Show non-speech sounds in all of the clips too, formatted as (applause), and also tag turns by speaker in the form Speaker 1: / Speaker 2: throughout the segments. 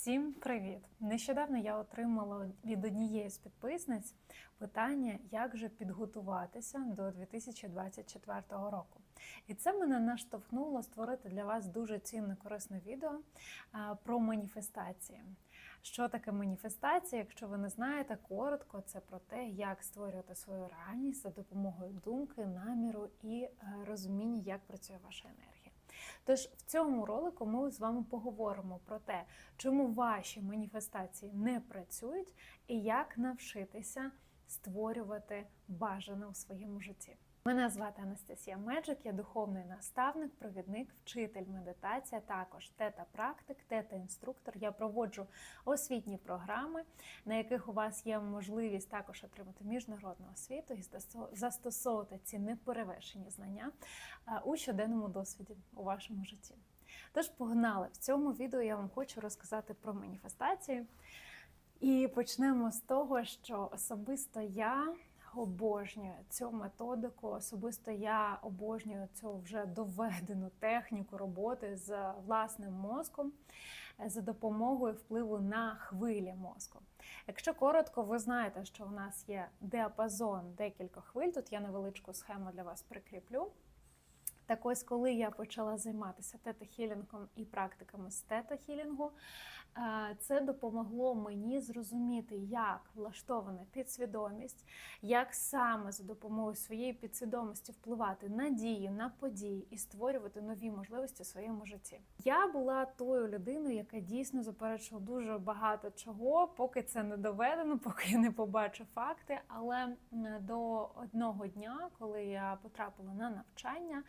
Speaker 1: Всім привіт! Нещодавно я отримала від однієї з підписниць питання, як же підготуватися до 2024 року. І це мене наштовхнуло створити для вас дуже цінне корисне відео про маніфестації. Що таке маніфестація? Якщо ви не знаєте, коротко це про те, як створювати свою реальність за допомогою думки, наміру і е, розуміння, як працює ваша енергія. Тож в цьому ролику ми з вами поговоримо про те, чому ваші маніфестації не працюють і як навчитися створювати бажане у своєму житті. Мене звати Анастасія Меджик, я духовний наставник, провідник, вчитель медитація, також тета-практик, тета-інструктор. Я проводжу освітні програми, на яких у вас є можливість також отримати міжнародну освіту і застосовувати ці неперевершені знання у щоденному досвіді у вашому житті. Тож погнали! В цьому відео я вам хочу розказати про маніфестації. І почнемо з того, що особисто я обожнюю цю методику. Особисто я обожнюю цю вже доведену техніку роботи з власним мозком за допомогою впливу на хвилі мозку. Якщо коротко, ви знаєте, що у нас є діапазон декілька хвиль. Тут я невеличку схему для вас прикріплю. Так ось, коли я почала займатися тета-хілінгом і практиками з тета-хілінгу, це допомогло мені зрозуміти, як влаштована підсвідомість, як саме за допомогою своєї підсвідомості впливати на дії, на події і створювати нові можливості в своєму житті. Я була тою людиною, яка дійсно заперечувала дуже багато чого, поки це не доведено, (laughs) поки я не побачу факти. Але до одного дня, коли я потрапила на навчання,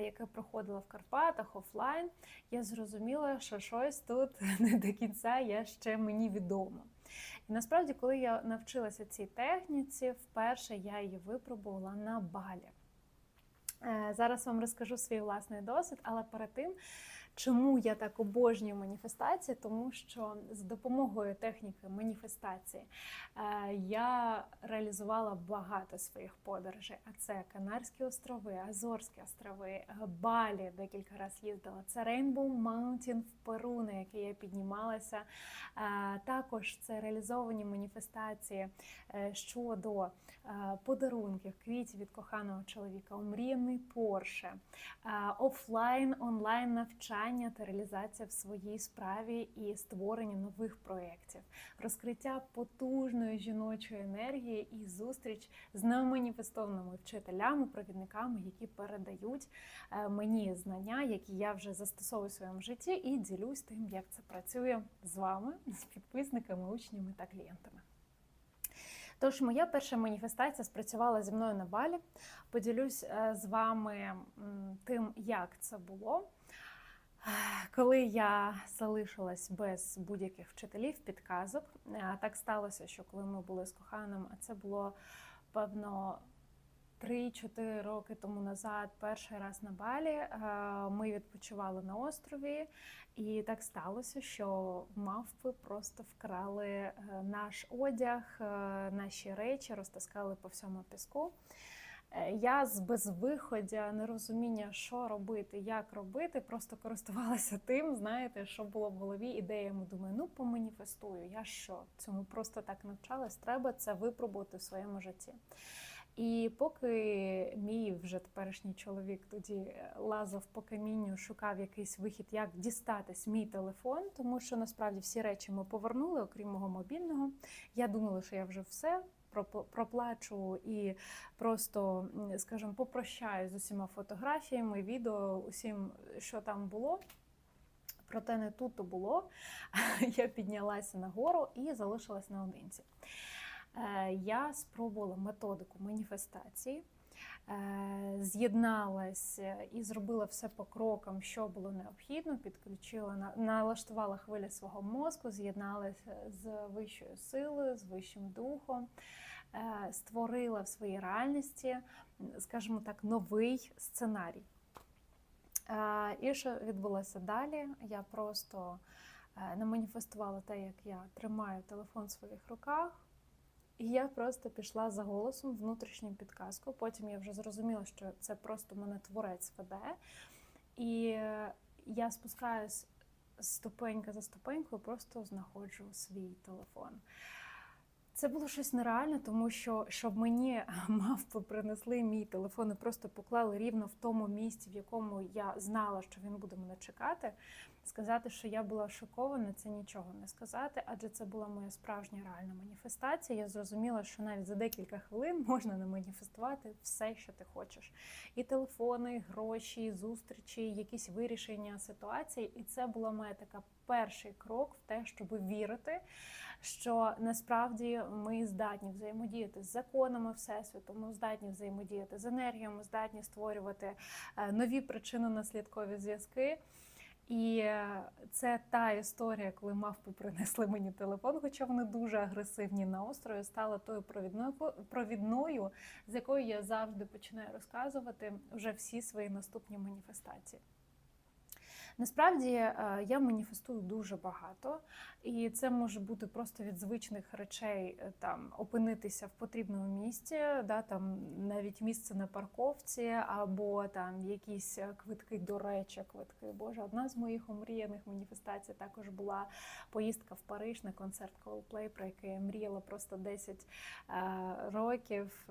Speaker 1: яке проходила в Карпатах офлайн, я зрозуміла, що щось тут (laughs) не до кінця є ще мені відомо. І насправді, коли я навчилася цій техніці, вперше я її випробувала на балі. Е, зараз вам розкажу свій власний досвід, але перед тим Чому я так обожнюю маніфестації? Тому що за допомогою техніки маніфестації е, я реалізувала багато своїх подорожей. А це Канарські острови, Азорські острови, Балі декілька разів їздила. Це Rainbow Mountain в Перу, на який я піднімалася. Е, також це реалізовані маніфестації е, щодо подарунків, квітів від коханого чоловіка, омріяний Порше, офлайн, онлайн навчання навчання та реалізація в своїй справі і створення нових проєктів, розкриття потужної жіночої енергії і зустріч з неманіфестованими вчителями, провідниками, які передають е, мені знання, які я вже застосовую в своєму житті, і ділюсь тим, як це працює з вами, з підписниками, учнями та клієнтами. Тож, моя перша маніфестація спрацювала зі мною на балі. Поділюсь е, з вами тим, як це було. Коли я залишилась без будь-яких вчителів, підказок, так сталося, що коли ми були з коханим, а це було певно 3-4 роки тому назад, перший раз на балі, ми відпочивали на острові, і так сталося, що мавпи просто вкрали е, наш одяг, е, наші речі, розтаскали по всьому піску. Е, я з безвиходя, нерозуміння, що робити, як робити, просто користувалася (laughs) тим, знаєте, що було в голові ідеями. Думаю, ну поманіфестую, я що? Цьому просто так навчалась, треба це випробувати в своєму житті. І поки мій вже теперішній чоловік тоді лазав по камінню, шукав якийсь вихід, як дістатись мій телефон, тому що насправді всі речі ми повернули, окрім мого мобільного. Я думала, що я вже все проплачу і просто, скажімо, попрощаю з усіма фотографіями, відео, усім, що там було. Проте не тут то було. (laughs) Я піднялася нагору і залишилась наодинці. Е, я спробувала методику маніфестації. Е, з'єдналася і зробила все по крокам, що було необхідно. Підключила налаштувала хвилі свого мозку, з'єдналася з вищою силою, з вищим духом, е, створила в своїй реальності, скажімо так, новий сценарій. Е, і що відбулося далі? Я просто не маніфестувала те, як я тримаю телефон в своїх руках. І я просто пішла за голосом внутрішнім підказкою. Потім я вже зрозуміла, що це просто мене творець веде. І я спускаюсь ступенька за ступенькою просто знаходжу свій телефон. Це було щось нереальне, тому що щоб мені (laughs) мавпи принесли мій телефон і просто поклали рівно в тому місці, в якому я знала, що він буде мене чекати. Сказати, що я була шокована, це нічого не сказати, адже це була моя справжня реальна маніфестація. Я зрозуміла, що навіть за декілька хвилин (laughs) можна не маніфестувати все, що ти хочеш. І телефони, і гроші, і зустрічі, якісь вирішення ситуації. І це була моя така перший крок в те, щоб вірити, що насправді ми здатні взаємодіяти з законами всесвіту, ми здатні взаємодіяти з енергією, ми здатні створювати е, нові причинно-наслідкові зв'язки. І е, це та історія, коли мавпи принесли мені телефон, хоча вони дуже агресивні на острові, стала тою провідною провідною, з якою я завжди починаю розказувати вже всі свої наступні маніфестації. Насправді е, я маніфестую дуже багато, і це може бути просто від звичних речей е, там опинитися в потрібному місці, да там навіть місце на парковці, або там якісь е, квитки до речі, квитки. Боже, одна з моїх омріяних маніфестацій також була поїздка в Париж на концерт Coldplay, про який я мріяла просто 10 років.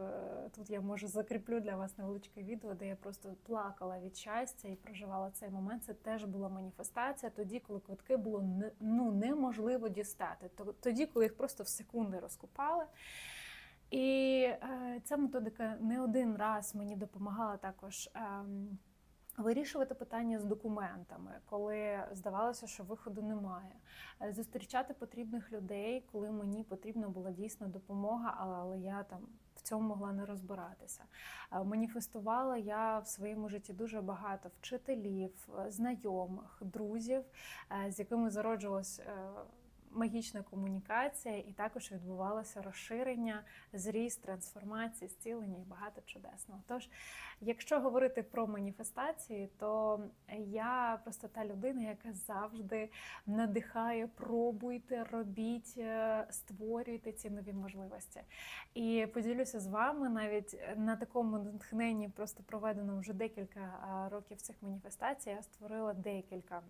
Speaker 1: Тут я може закріплю для вас невеличке відео, де я просто плакала від щастя і проживала цей момент. Це теж була маніфестація тоді, коли квитки було ну, неможливо дістати. Тоді, коли їх просто в секунди розкупали. І е, ця методика не один раз мені допомагала також. Е, Вирішувати питання з документами, коли здавалося, що виходу немає, е, зустрічати потрібних людей, коли мені потрібна була дійсна допомога, але я там в цьому могла не розбиратися. Е, маніфестувала я в своєму житті дуже багато вчителів, е, знайомих, друзів, з якими зароджувалось магічна комунікація, і також відбувалося розширення, зріст, трансформація, зцілення і багато чудесного. Тож, якщо говорити про маніфестації, то я просто та людина, яка завжди надихає, пробуйте, робіть, е, створюйте ці нові можливості. І поділюся з вами навіть на такому натхненні, просто проведеному вже декілька років цих маніфестацій, я створила декілька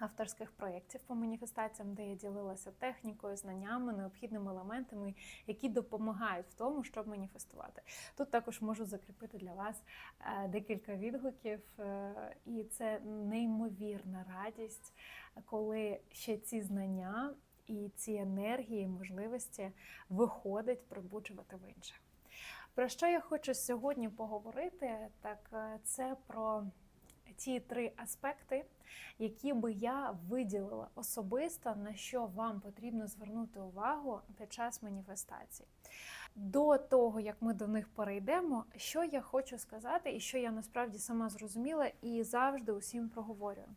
Speaker 1: авторських проєктів по маніфестаціям, де я ділилася технікою, знаннями, необхідними елементами, які допомагають в тому, щоб маніфестувати. Тут також можу закріпити для вас е, декілька відгуків, е, і це неймовірна радість, коли ще ці знання і ці енергії, можливості виходить прибуджувати в інших. Про що я хочу сьогодні поговорити? Так е, це про ті три аспекти, які би я виділила особисто, на що вам потрібно звернути увагу під час маніфестації. До того, як ми до них перейдемо, що я хочу сказати, і що я насправді сама зрозуміла і завжди усім проговорюю.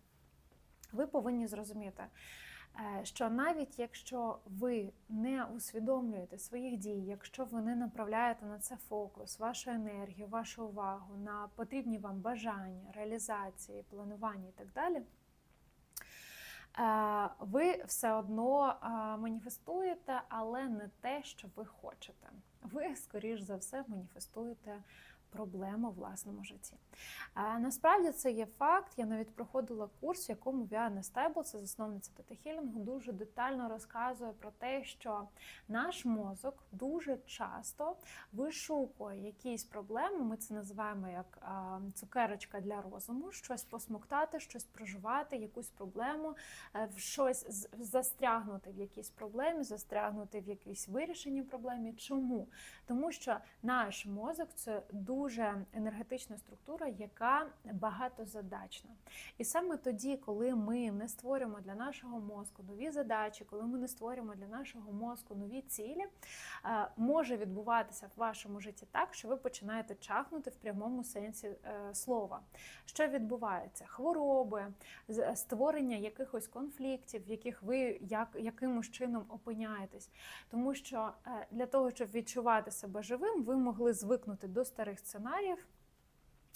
Speaker 1: Ви повинні зрозуміти, що навіть якщо ви не усвідомлюєте своїх дій, якщо ви не направляєте на це фокус, вашу енергію, вашу увагу на потрібні вам бажання, реалізації, планування і так далі. Е, ви все одно е, маніфестуєте, але не те, що ви хочете. Ви, скоріш за все, маніфестуєте проблему в власному житті. А насправді це є факт. Я навіть проходила курс, в якому Віана Стейбл, це засновниця тета-хілінгу, дуже детально розказує про те, що наш мозок дуже часто вишукує якісь проблеми. Ми це називаємо як цукерочка для розуму, щось посмоктати, щось проживати, якусь проблему, е, щось застрягнути в якійсь проблемі, застрягнути в якійсь вирішенні проблемі. Чому? Тому що наш мозок це дуже дуже енергетична структура, яка багатозадачна. І саме тоді, коли ми не створюємо для нашого мозку нові задачі, коли ми не створюємо для нашого мозку нові цілі, е, може відбуватися в вашому житті так, що ви починаєте чахнути в прямому сенсі е, слова. Що відбувається? Хвороби, створення якихось конфліктів, в яких ви як, якимось чином опиняєтесь. Тому що е, для того, щоб відчувати себе живим, ви могли звикнути до старих сценаріїв.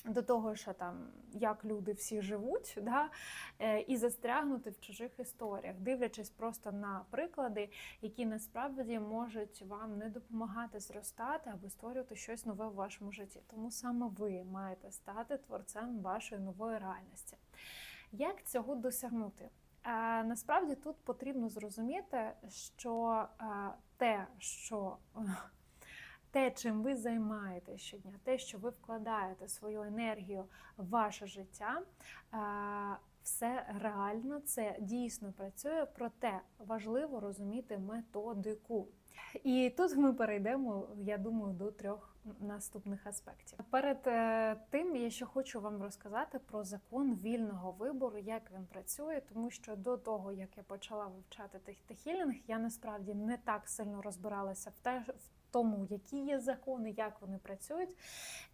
Speaker 1: До того, що там як люди всі живуть, да, е, і застрягнути в чужих історіях, дивлячись просто на приклади, які насправді можуть вам не допомагати зростати або створювати щось нове в вашому житті. Тому саме ви маєте стати творцем вашої нової реальності. Як цього досягнути? Е, Насправді тут потрібно зрозуміти, що е, те, що те, чим ви займаєтесь щодня, те, що ви вкладаєте свою енергію в ваше життя, е, все реально, це дійсно працює, проте важливо розуміти методику. І тут ми перейдемо, я думаю, до трьох наступних аспектів. Перед е, тим я ще хочу вам розказати про закон вільного вибору, як він працює, тому що до того, як я почала вивчати техтехілінг, я насправді не так сильно розбиралася в те, в тому, які є закони, як вони працюють.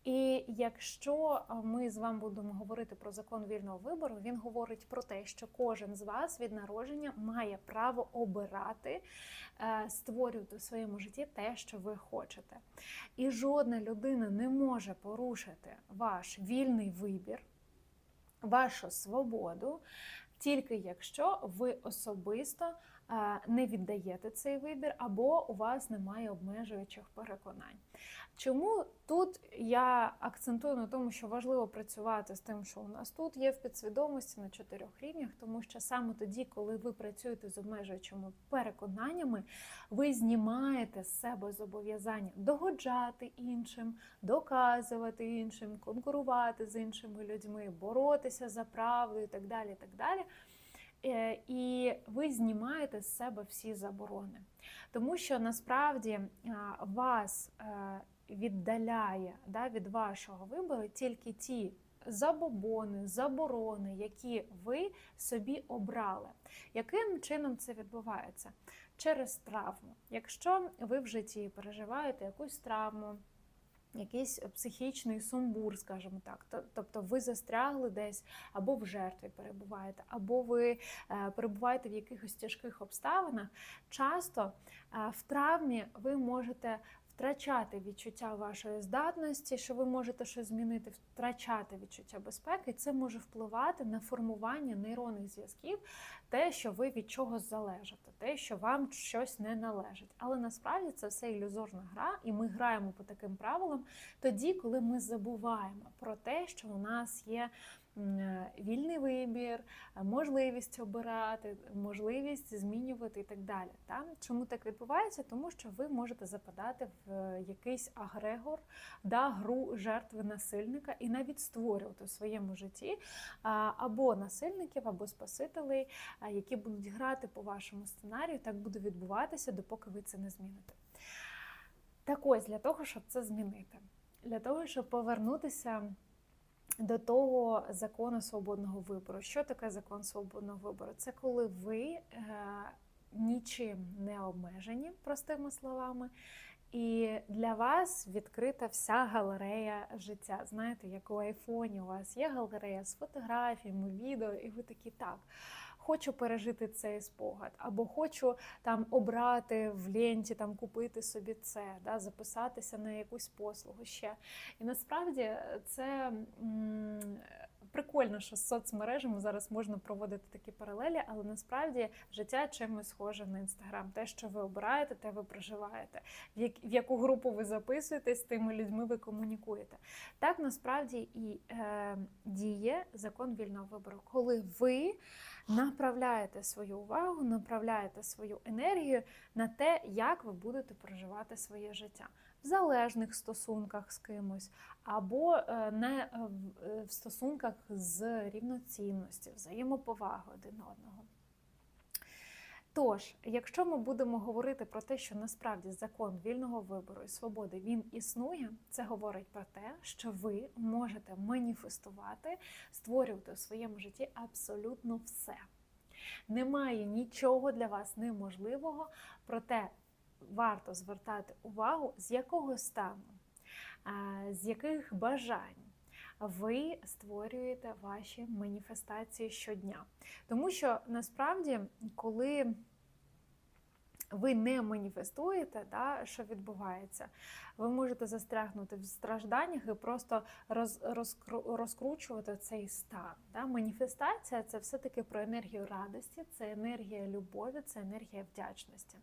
Speaker 1: І якщо ми з вами будемо говорити про закон вільного вибору, він говорить про те, що кожен з вас від народження має право обирати, е, створювати в своєму житті те, що ви хочете. І жодна людина не може порушити ваш вільний вибір, вашу свободу, тільки якщо ви особисто не віддаєте цей вибір, або у вас немає обмежуючих переконань. Чому тут я акцентую на тому, що важливо працювати з тим, що у нас тут є в підсвідомості на чотирьох рівнях, тому що саме тоді, коли ви працюєте з обмежуючими переконаннями, ви знімаєте з себе зобов'язання догоджати іншим, доказувати іншим, конкурувати з іншими людьми, боротися за правду і так далі. І так далі. Е, і ви знімаєте з себе всі заборони. Тому що насправді вас е, віддаляє да, від вашого вибору тільки ті забобони, заборони, які ви собі обрали. Яким чином це відбувається? Через травму. Якщо ви в житті переживаєте якусь травму, якийсь психічний сумбур, скажімо так. Тобто ви застрягли десь або в жертві перебуваєте, або ви е, перебуваєте в якихось тяжких обставинах. Часто е, в травмі ви можете втрачати відчуття вашої здатності, що ви можете щось змінити, втрачати відчуття безпеки, це може впливати на формування нейронних зв'язків, те, що ви від чогось залежите, те, що вам щось не належить. Але насправді це все ілюзорна гра, і ми граємо по таким правилам тоді, коли ми забуваємо про те, що у нас є. Е, вільний вибір, е, можливість обирати, можливість змінювати і так далі. Чому так відбувається? Тому що ви можете западати в е, якийсь агрегор, да, гру жертви насильника і навіть створювати у своєму житті або насильників, або спасителей, які будуть грати по вашому сценарію. Так буде відбуватися, допоки ви це не зміните. Так ось для того, щоб це змінити, для того, щоб повернутися до того закону свободного вибору. Що таке закон свободного вибору? Це коли ви е, нічим не обмежені, простими словами. І для вас відкрита вся галерея життя. Знаєте, як у айфоні у вас є галерея з фотографіями, відео, і ви такі так хочу пережити цей спогад, або хочу там обрати в ленті, там купити собі це, да, записатися на якусь послугу ще. І насправді це. М Прикольно, що з соцмережами зараз можна проводити такі паралелі, але насправді життя чимось схоже на інстаграм. Те, що ви обираєте, те ви проживаєте. В яку групу ви записуєтесь, з тими людьми ви комунікуєте. Так насправді і е, діє закон вільного вибору, коли ви направляєте свою увагу, направляєте свою енергію на те, як ви будете проживати своє життя в залежних стосунках з кимось, або е, не е, е, в стосунках з рівноцінності, взаємоповаги один одного. Тож, якщо ми будемо говорити про те, що насправді закон вільного вибору і свободи він існує, це говорить про те, що ви можете маніфестувати, створювати у своєму житті абсолютно все. Немає нічого для вас неможливого, проте варто звертати увагу, з якого стану, з яких бажань. Ви створюєте ваші маніфестації щодня. Тому що насправді, коли ви не маніфестуєте, да, що відбувається, ви можете застрягнути в стражданнях і просто роз, розкру, розкручувати цей стан. Да. Маніфестація це все-таки про енергію радості, це енергія любові, це енергія вдячності.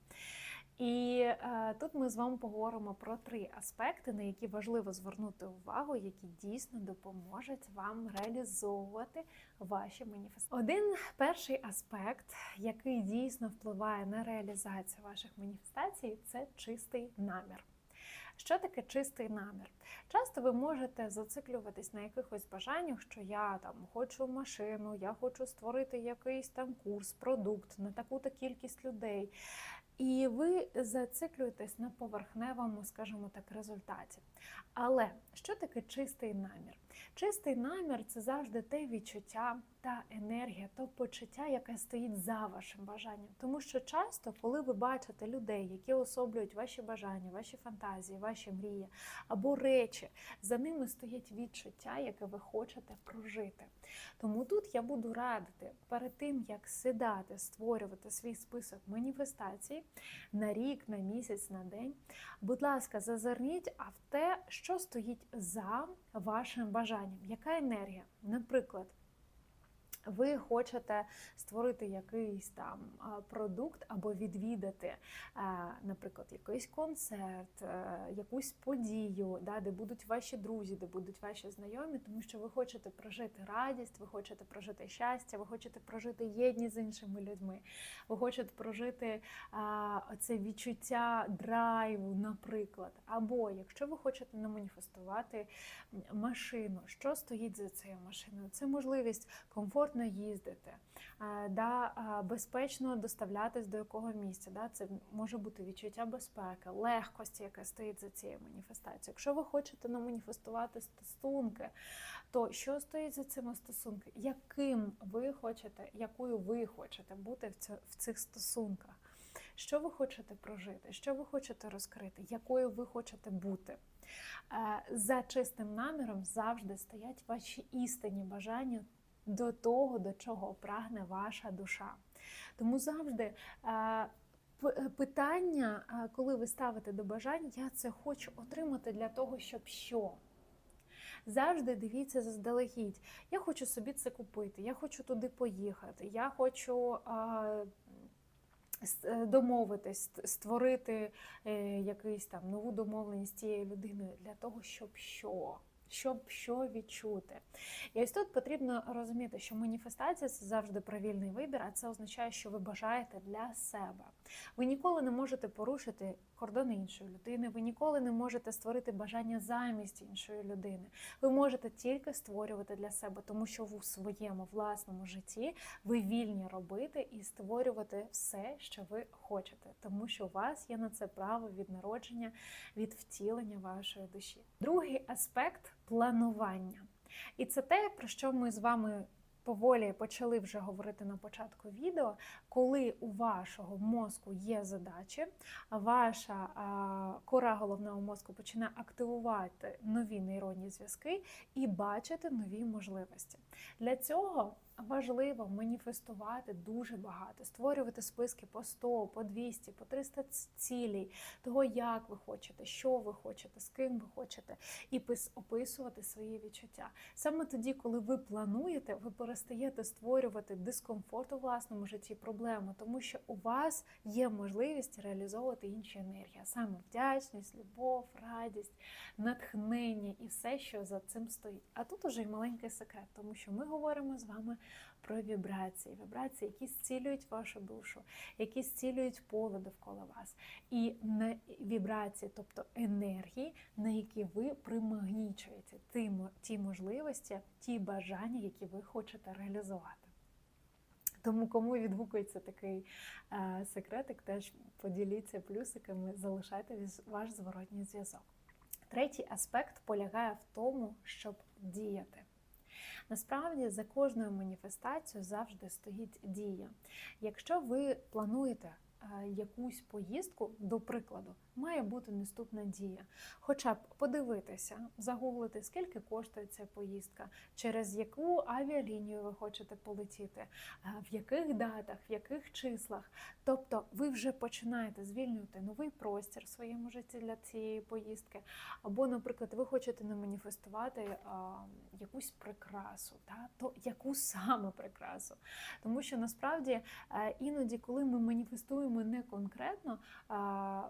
Speaker 1: І е, тут ми з вами поговоримо про три аспекти, на які важливо звернути увагу, які дійсно допоможуть вам реалізовувати ваші маніфестації. Один перший аспект, який дійсно впливає на реалізацію ваших маніфестацій, це чистий намір. Що таке чистий намір? Часто ви можете зациклюватись на якихось бажаннях, що я там хочу машину, я хочу створити якийсь там курс, продукт на таку-то кількість людей. І ви зациклюєтесь на поверхневому, скажімо так, результаті. Але що таке чистий намір? Чистий намір це завжди те відчуття та енергія, то почуття, яке стоїть за вашим бажанням. Тому що часто, коли ви бачите людей, які особлюють ваші бажання, ваші фантазії, ваші мрії або речі, за ними стоїть відчуття, яке ви хочете прожити. Тому тут я буду радити перед тим, як сідати, створювати свій список маніфестацій на рік, на місяць, на день. Будь ласка, зазирніть а в те, що стоїть за вашим бажанням, яка енергія. Наприклад, ви хочете створити якийсь там продукт або відвідати, наприклад, якийсь концерт, е, якусь подію, да, де будуть ваші друзі, де будуть ваші знайомі, тому що ви хочете прожити радість, ви хочете прожити щастя, ви хочете прожити єдність з іншими людьми, ви хочете прожити це відчуття драйву, наприклад. Або якщо ви хочете наманіфестувати машину, що стоїть за цією машиною? Це можливість комфортно їздити, да, безпечно доставлятись до якого місця. Да, Це може бути відчуття безпеки, легкості, яке стоїть за цією маніфестацією. Якщо ви хочете наманіфестувати стосунки, то що стоїть за цими стосунками? Яким ви хочете, якою ви хочете бути в цих стосунках? Що ви хочете прожити, що ви хочете розкрити, якою ви хочете бути? За чистим наміром завжди стоять ваші істинні бажання до того, до чого прагне ваша душа. Тому завжди питання, коли ви ставите до бажань, я це хочу отримати для того, щоб що. Завжди дивіться заздалегідь. Я хочу собі це купити, я хочу туди поїхати, я хочу а, е, домовитись, створити е, якийсь там нову домовленість з цією людиною для того, щоб що щоб що відчути. І ось тут потрібно розуміти, що маніфестація це завжди про вільний вибір, а це означає, що ви бажаєте для себе. Ви ніколи не можете порушити кордони іншої людини, ви ніколи не можете створити бажання замість іншої людини. Ви можете тільки створювати для себе, тому що в своєму власному житті ви вільні робити і створювати все, що ви хочете, тому що у вас є на це право від народження, від втілення вашої душі. Другий аспект планування. І це те, про що ми з вами поволі почали вже говорити на початку відео, коли у вашого мозку є задачі, а ваша кора головного мозку починає активувати нові нейронні зв'язки і бачити нові можливості. Для цього важливо маніфестувати дуже багато, створювати списки по 100, по 200, по 300 цілей, того, як ви хочете, що ви хочете, з ким ви хочете, і описувати свої відчуття. Саме тоді, коли ви плануєте, ви перестаєте створювати дискомфорт у власному житті, проблему, тому що у вас є можливість реалізовувати інші енергії, саме вдячність, любов, радість, натхнення і все, що за цим стоїть. А тут уже й маленький секрет, тому що ми говоримо з вами про вібрації, вібрації, які зцілюють вашу душу, які зцілюють поле довкола вас. І на вібрації, тобто енергії, на які ви примагнічуєте ті можливості, ті бажання, які ви хочете реалізувати. Тому, кому відгукується такий е, секретик, теж поділіться плюсиками, залишайте ваш зворотній зв'язок. Третій аспект полягає в тому, щоб діяти. Насправді за кожною маніфестацією завжди стоїть дія. Якщо ви плануєте е, якусь поїздку, до прикладу, має бути наступна дія. Хоча б подивитися, загуглити, скільки коштує ця поїздка, через яку авіалінію ви хочете полетіти, е, в яких датах, в яких числах. Тобто ви вже починаєте звільнювати новий простір в своєму житті для цієї поїздки. Або, наприклад, ви хочете не маніфестувати якусь прикрасу, та, то яку саме прикрасу? Тому що насправді е, іноді, коли ми маніфестуємо не конкретно, е,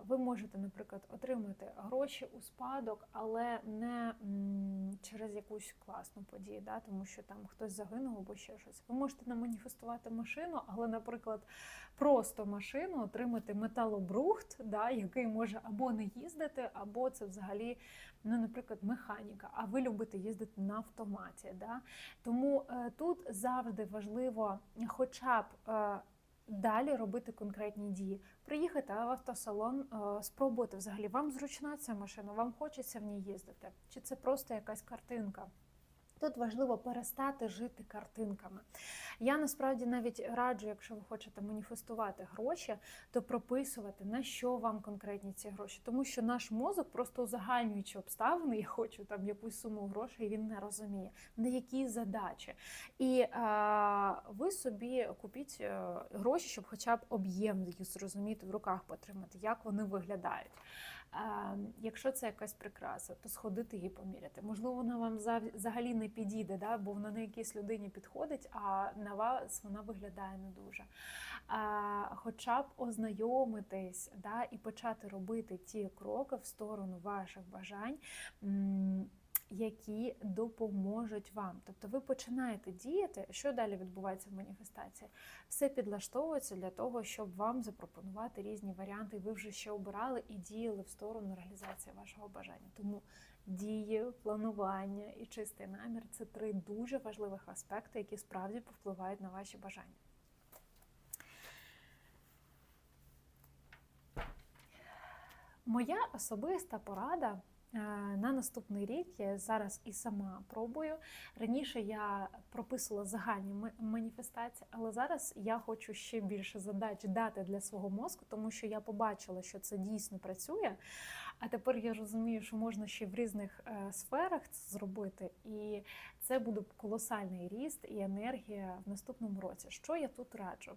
Speaker 1: ви можете, наприклад, отримати гроші у спадок, але не через якусь класну подію, да, тому що там хтось загинув або ще щось. Ви можете наманіфестувати машину, але, наприклад, просто машину отримати металобрухт, да, який може або не їздити, або це взагалі, ну, наприклад, механіка, а ви любите їздити на автоматі. Да? Тому е, тут завжди важливо, хоча б. Е, Далі робити конкретні дії, приїхати в автосалон, е, спробувати взагалі вам зручна ця машина, вам хочеться в ній їздити, чи це просто якась картинка. Тут важливо перестати жити картинками. Я насправді навіть раджу, якщо ви хочете маніфестувати гроші, то прописувати на що вам конкретні ці гроші, тому що наш мозок, просто узагальнюючи обставини, я хочу там якусь суму грошей, він не розуміє, на які задачі. І а, ви собі купіть е, гроші, щоб хоча б об'єм їх зрозуміти в руках потримати, як вони виглядають. Якщо це якась прикраса, то сходити її поміряти. Можливо, вона вам взагалі не підійде, да? бо вона на якійсь людині підходить, а на вас вона виглядає не дуже. Хоча б ознайомитись да? і почати робити ті кроки в сторону ваших бажань. Які допоможуть вам, тобто ви починаєте діяти, що далі відбувається в маніфестації? Все підлаштовується для того, щоб вам запропонувати різні варіанти, ви вже ще обирали і діяли в сторону реалізації вашого бажання. Тому дії, планування і чистий намір це три дуже важливих аспекти, які справді повпливають на ваші бажання. Моя особиста порада на наступний рік я зараз і сама пробую. Раніше я прописувала загальні ма- маніфестації, але зараз я хочу ще більше задач дати для свого мозку, тому що я побачила, що це дійсно працює. А тепер я розумію, що можна ще в різних е, сферах це зробити, і це буде колосальний ріст і енергія в наступному році. Що я тут раджу?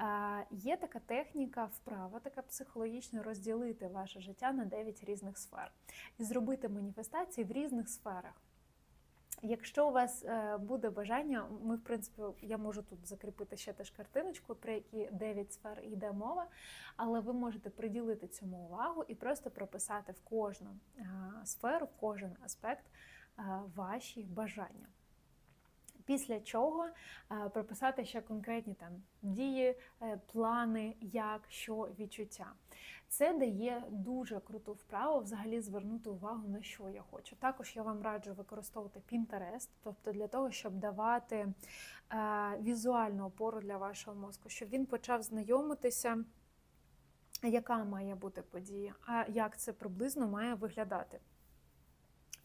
Speaker 1: Е, Є така техніка, вправа, така психологічна розділити ваше життя на 9 різних сфер і зробити маніфестації в різних сферах. Якщо у вас е, буде бажання, ми, в принципі, я можу тут закріпити ще теж картиночку, про які 9 сфер йде мова, але ви можете приділити цьому увагу і просто прописати в кожну е, сферу, в кожен аспект е, ваші бажання. Після чого е, прописати ще конкретні там дії, е, плани, як, що, відчуття. Це дає дуже круту вправу взагалі звернути увагу на що я хочу. Також я вам раджу використовувати Pinterest, тобто для того, щоб давати е, візуальну опору для вашого мозку, щоб він почав знайомитися, яка має бути подія, а як це приблизно має виглядати.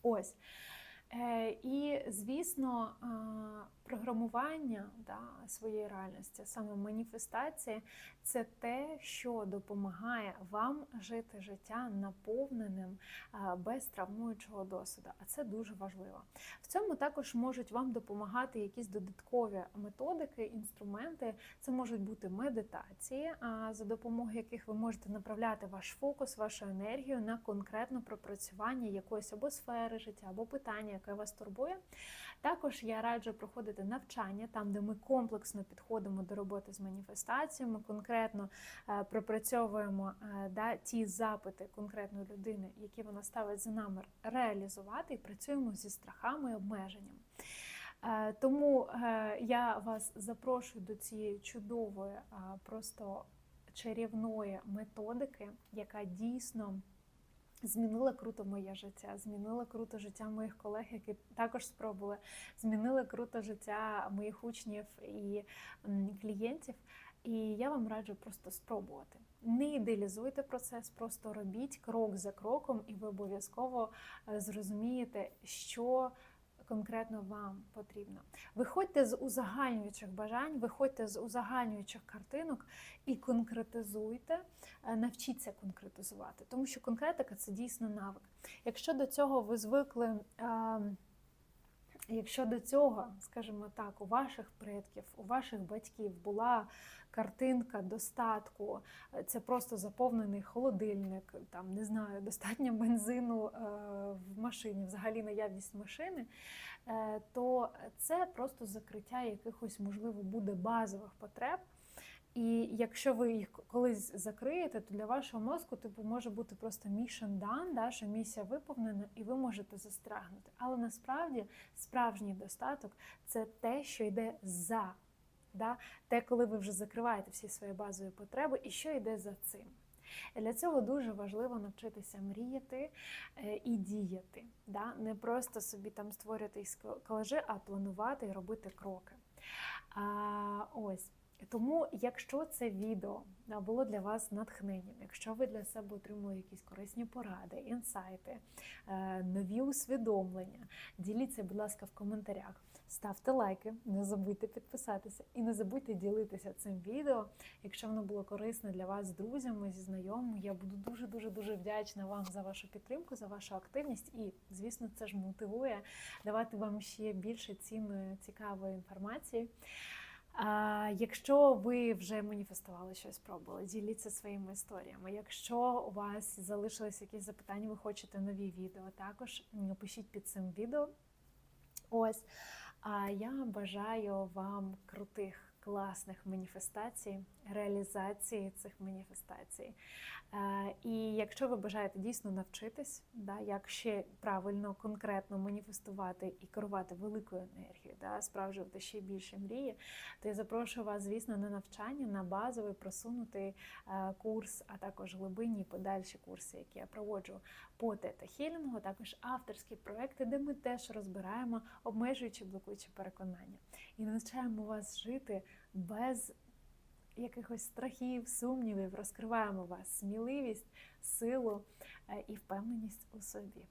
Speaker 1: Ось. Е, І, звісно, програмування да, своєї реальності, саме маніфестації, це те, що допомагає вам жити життя наповненим без травмуючого досвіду. А це дуже важливо. В цьому також можуть вам допомагати якісь додаткові методики, інструменти. Це можуть бути медитації, за допомогою яких ви можете направляти ваш фокус, вашу енергію на конкретне пропрацювання якоїсь або сфери життя, або питання, яке вас турбує. Також я раджу проходити навчання там, де ми комплексно підходимо до роботи з маніфестаціями, конкретно е, пропрацьовуємо е, да, ті запити конкретної людини, які вона ставить за намір реалізувати, і працюємо зі страхами і обмеженнями. Е, Тому я вас запрошую до цієї чудової, просто чарівної методики, яка дійсно змінила круто моє життя, змінила круто життя моїх колег, які також спробували, змінила круто життя моїх учнів і клієнтів. І я вам раджу просто спробувати. Не ідеалізуйте процес, просто робіть крок за кроком, і ви обов'язково е, зрозумієте, що конкретно вам потрібно. Виходьте з узагальнюючих бажань, виходьте з узагальнюючих картинок і конкретизуйте, е, навчіться конкретизувати, тому що конкретика це дійсно навик. Якщо до цього ви звикли. Якщо до цього, скажімо так, у ваших предків, у ваших батьків була картинка достатку, е, це просто заповнений холодильник, там не знаю, достатньо бензину е, в машині, взагалі наявність машини, е, то це просто закриття якихось, можливо, буде базових потреб. І якщо ви їх колись закриєте, то для вашого мозку типу може бути просто mission done, да, що місія виповнена, і ви можете застрягнути. Але насправді справжній достаток це те, що йде за. Да? Те, коли ви вже закриваєте всі свої базові потреби, і що йде за цим. Для цього дуже важливо навчитися мріяти е, і діяти. Да? Не просто собі там створювати із а планувати і робити кроки. А, ось. Тому, якщо це відео було для вас натхненням, якщо ви для себе отримали якісь корисні поради, інсайти, е, нові усвідомлення, діліться, будь ласка, в коментарях. Ставте лайки, не забудьте підписатися і не забудьте ділитися цим відео. Якщо воно було корисне для вас з друзями, зі знайомими, я буду дуже дуже дуже вдячна вам за вашу підтримку, за вашу активність. І, звісно, це ж мотивує давати вам ще більше цінної, цікавої інформації. А Якщо ви вже маніфестували щось, пробували, діліться своїми історіями. Якщо у вас залишились якісь запитання, ви хочете нові відео, також пишіть під цим відео. Ось. А я бажаю вам крутих, класних маніфестацій, реалізації цих маніфестацій. Е, І якщо ви бажаєте дійсно навчитись, да, як ще правильно, конкретно маніфестувати і керувати великою енергією, да, справжувати ще більше мрії, то я запрошую вас, звісно, на навчання, на базовий просунутий е, курс, а також глибинні подальші курси, які я проводжу по тета-хілінгу, також авторські проекти, де ми теж розбираємо обмежуючі блокуючі переконання і навчаємо вас жити без якихось страхів, сумнівів, розкриваємо у вас сміливість, силу е, і впевненість у собі.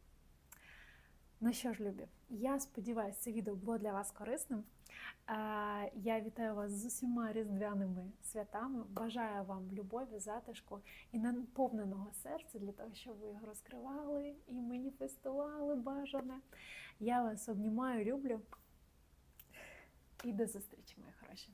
Speaker 1: Ну що ж, любі, я сподіваюся, це відео було для вас корисним. Е, Я вітаю вас з усіма різдвяними святами. Бажаю вам любові, затишку і наповненого серця для того, щоб ви його розкривали і маніфестували бажане. Я вас обнімаю, люблю і до зустрічі, мої хороші.